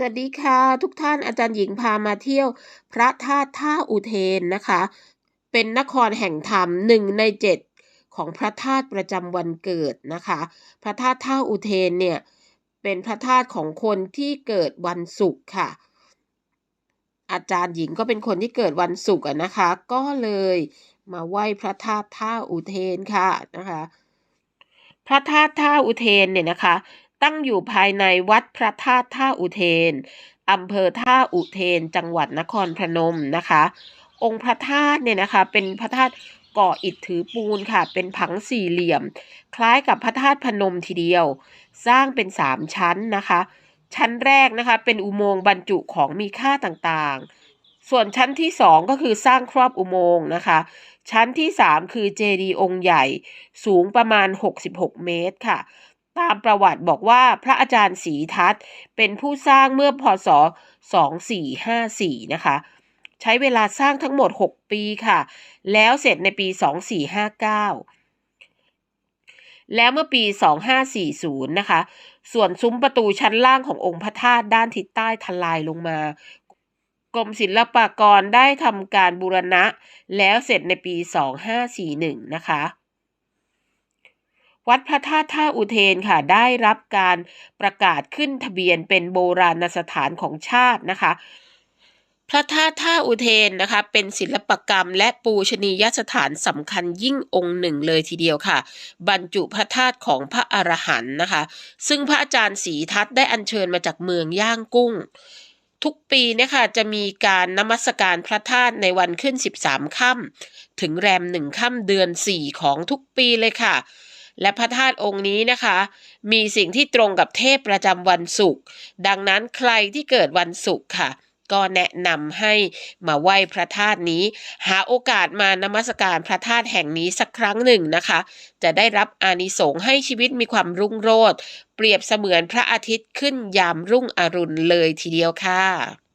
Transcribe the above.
สวัสดีค่ะ ทุกท่านอาจารย์หญิงพามาเที่ยว พระธาตุท่าอุเทนนะคะ เป็นนครแห่งธรรมหนึ่งในเจ็ดของพระธาตุประจำวันเกิดนะคะ พระธาตุท่าอุเทนเนี่ยเป็นพระธาตุของคนที่เกิดวันศุกร์ค่ะ อาจารย์หญิงก็เป็นคนที่เกิดวันศุกร์นะคะ ก็เลยมาไหว้พระธาตุท่าอุเทนค่ะนะคะ พระธาตุท่าอุเทนเนี่ยนะคะ ตั้งอยู่ภายในวัดพระธาตุท่าอุเทนอำเภอท่าอุเทน จังหวัดนครพนมนะคะ องค์พระธาตุเนี่ยนะคะ เป็นพระธาตุก่ออิฐถือปูนค่ะ เป็นผังสี่เหลี่ยม คล้ายกับพระธาตุพนมทีเดียว สร้างเป็นสามชั้นนะคะ ชั้นแรกนะคะ เป็นอุโมงค์บรรจุของมีค่าต่างๆ ส่วนชั้นที่สองก็คือสร้างครอบอุโมงค์นะคะ ชั้นที่สามคือเจดีย์องค์ใหญ่ สูงประมาณ 66 เมตรค่ะ ตามประวัติบอกว่าพระอาจารย์ศรีทัตเป็นผู้สร้างเมื่อพศ 2454 นะคะ ใช้เวลาสร้างทั้งหมด 6 ปีค่ะ แล้วเสร็จในปี 2459 แล้วเมื่อปี 2540 นะคะ ส่วนซุ้มประตูชั้นล่างขององค์พระธาตุด้านทิศใต้ทลายลงมากรมศิลปากรได้ทำการบูรณะ แล้วเสร็จในปี 2541 นะคะ วัดพระธาตุท่าอุเทนค่ะ ได้รับการประกาศขึ้นทะเบียนเป็นโบราณสถานของชาตินะคะ พระธาตุท่าอุเทนนะคะ เป็นศิลปกรรมและปูชนียสถานสำคัญยิ่งองค์หนึ่งเลยทีเดียวค่ะ บรรจุพระธาตุของพระอรหันต์นะคะ ซึ่งพระอาจารย์ศรีทัตได้อัญเชิญมาจากเมืองย่างกุ้งทุกปีเนี่ยค่ะจะมีการนมัสการพระธาตุในวันขึ้น 13 ค่ำถึงแรมหนึ่งค่ำเดือน 4 ของทุกปีเลยค่ะ และพระธาตุองค์นี้นะคะ มีสิ่งที่ตรงกับเทพประจำวันศุกร์ดังนั้นใครที่เกิดวันศุกร์ค่ะ ก็แนะนำให้มาไหว้พระธาตุนี้ หาโอกาสมานมัสการพระธาตุแห่งนี้สักครั้งหนึ่งนะคะ จะได้รับอานิสงส์ให้ชีวิตมีความรุ่งโรจน์เปรียบเสมือนพระอาทิตย์ขึ้นยามรุ่งอรุณเลยทีเดียวค่ะ